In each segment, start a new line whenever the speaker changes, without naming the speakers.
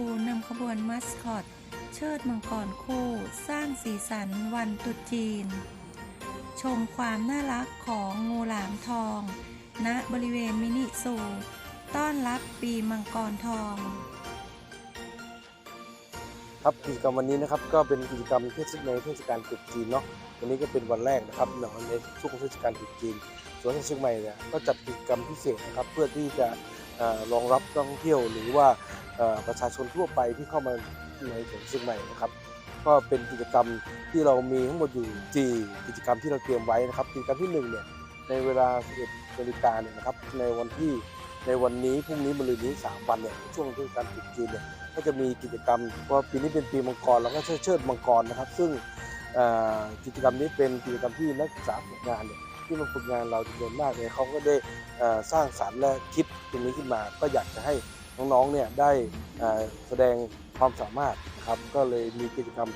ูนำขบวนมัสคอต เชิดมังกรคู่ สร้างสีสันวันตรุษจีน ชมความน่ารักของงูหลามทอง ณบริเวณมินิซู ต้อนรับปีมังกรทอง
ครับกิจกรรมวันนี้นะครับก็เป็นกิจกรรมเทศในเทศกาลตรุษจีนเนาะวันนี้ก็เป็นวันแรกนะครับในช่วงเทศกาลตรุษจีนสวนเชียงใหม่เนี่ยก็จัดกิจกรรมพิเศษนะครับเพื่อที่จะ รองรับนักท่องเที่ยวหรือว่าประชาชนทั่วไปที่เข้ามาในสวนเชียงใหม่นะครับ ก็เป็นกิจกรรมที่เรามีทั้งหมดอยู่สี่กิจกรรมที่เราเตรียมไว้นะครับกิจกรรมที่หนึ่งเนี่ยในเวลา 11นาฬิกาเนี่ยนะครับในวันที่ในวันนี้พรุ่งนี้มะรืนนี้สามวันเนี่ยช่วงเทศกาลตรุษจีนเนี่ยก็จะมีกิจกรรมเพราะปีนี้เป็นปีมังกรเราก็เชิดมังกรนะครับ ซึ่งกิจกรรมนี้เป็นกิจกรรมที่นักศึกษาฝึกงานเนี่ย ที่มาฝึกงานเราจำนวนมากเนี่ยเขาก็ได้สร้างสรรค์และคิดตรงนี้ขึ้นมา ก็อยากจะให้น้องๆเนี่ยได้แสดงความสามารถนะครับก็เลยมีกิจกรรม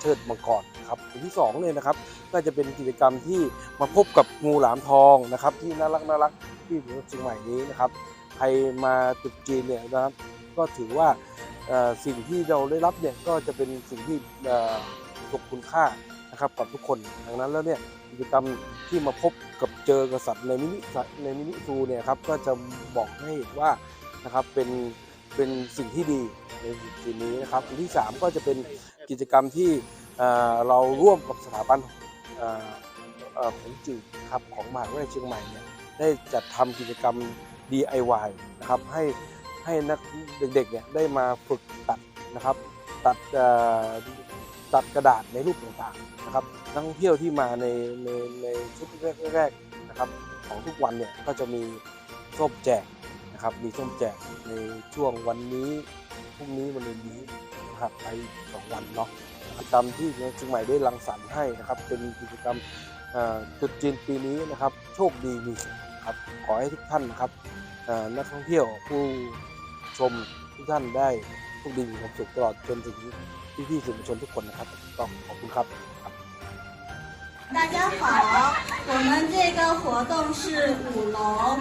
เชิดมังกรครับอันที่สองเนี่ยนะครับก็จะเป็นกิจกรรมที่มาพบกับงูหลามทองนะครับที่น่ารักน่ารักที่เชียงใหม่นี้นะครับใครมาตรุษจีนเนี่ยนะครับก็ถือว่าสิ่งที่เราได้รับเนี่ยก็จะเป็นสิ่งที่เอ่อตกคุณค่า นะครับกับทุกคนดังนั้นแล้วเนี่ยกิจกรรมที่มาพบกับเจอกษัตริย์ในมินิในมินิซูเนี่ยครับก็จะบอกให้เห็นว่านะครับเป็นเป็นสิ่งที่ดีในจุดนี้นะครับอันที่สามก็จะเป็นกิจกรรมที่เราร่วมกับสถาบันของจืดครับของมหาวิทยาลัยเชียงใหม่เนี่ยได้จัดทำกิจกรรม DIY นะครับให้ให้นักเด็กๆเนี่ยได้มาฝึกตัดนะครับตัด ตัดกระดาษในรูปต่างๆนะครับนักท่องเที่ยวที่มาในในในชุดแรกๆนะครับของทุกวันเนี่ยก็จะมีส้มแจกนะครับมีส้มแจกในช่วงวันนี้พรุ่งนี้วันนี้นะครับไปสองวันเนาะกิจกรรมที่เชียงใหม่ได้รังสรรค์ให้นะครับ เป็นกิจกรรมเอ่อตรุษจีนปีนี้นะครับ โชคดีมีครับขอให้ทุกท่านนะครับนักท่องเที่ยวผู้ชมทุกท่านได้ โชคดีมีความสุขตลอดจนถึงพี่ๆสื่อมวลชนทุกคนนะครับก็ขอบคุณครับ
大家好，我们这个活动是舞龙，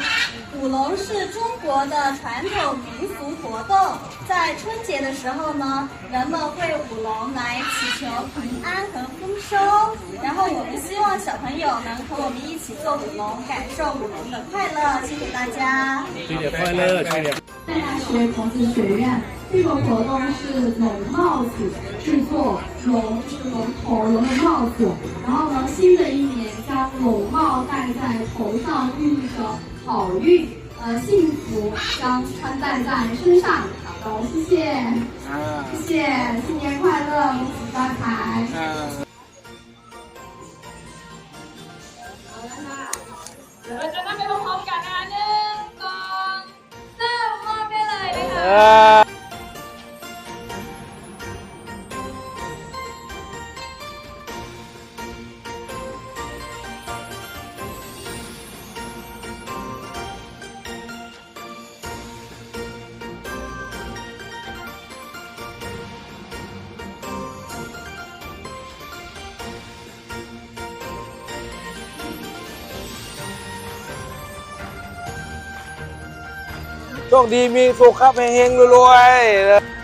舞龙是中国的传统民俗活动。在春节的时候呢，人们会舞龙来祈求平安和丰收。然后我们希望小朋友能和我们一起做舞龙，感受舞龙的快乐。谢谢大家。
春节快乐，春节。
大学孔子学院 这个活动是龙帽子制作，龙是龙头龙的帽子，然后呢，新的一年将龙帽戴在头上，寓意着好运，呃，幸福将穿戴在身上。好的，谢谢，谢谢，新年快乐，恭喜发财。
เราจะนั่งไปพร้อมๆกันนะคะหนึ่งสองสามมอบได้เลยนะคะ
โชคดีมีสุขครับเฮงๆรวยๆ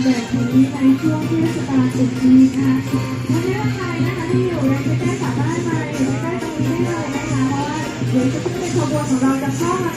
มองแบบนี้ในช่วงเทศกาลตรุษจีนค่ะวันนี้ใครนะคะที่อยู่ในพื้นทศสามารถมาอยู่ใกล้ตรงนี้ได้เลยนะคะเพราะว่าเดี๋ยวจะขึ้นในขบวนของเราจะเข้ามา